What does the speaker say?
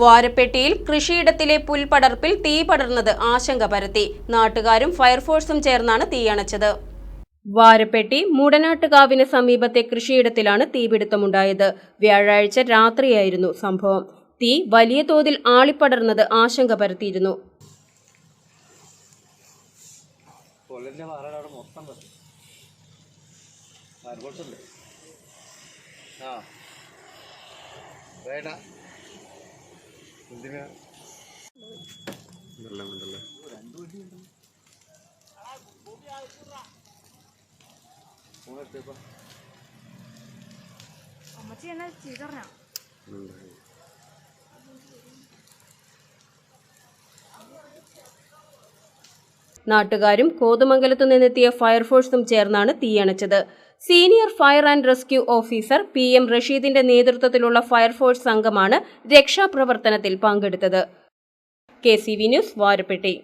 വാരപ്പെട്ടിയിൽ കൃഷിയിടത്തിലെ പുൽപടർപ്പിൽ തീ പടർന്നത് ആശങ്ക പരത്തി. നാട്ടുകാരും ഫയർഫോഴ്സും ചേർന്നാണ് തീയണച്ചത് വാരപ്പെട്ടി മൂടനാട്ടുകാവിന് സമീപത്തെ കൃഷിയിടത്തിലാണ് തീപിടുത്തമുണ്ടായത്. വ്യാഴാഴ്ച രാത്രിയായിരുന്നു സംഭവം. തീ വലിയ തോതിൽ ആളിപ്പടർന്നത് ആശങ്ക പരത്തിയിരുന്നു. വേണ്ട. എന്തിനാ? ഫോണെടുത്തേപ്പാ അമ്മച്ചി എന്നെ ചീത്ത നാട്ടുകാരും കോതമംഗലത്തു നിന്നെത്തിയ ഫയർഫോഴ്സും ചേർന്നാണ് തീയണച്ചത്. Senior fire and rescue officer P M റഷീദിന്റെ നേതൃത്വത്തിലുള്ള ഫയർഫോഴ്സ് സംഘമാണ് രക്ഷാപ്രവർത്തനത്തിൽ പങ്കെടുത്തത്. K C V news Varappetty.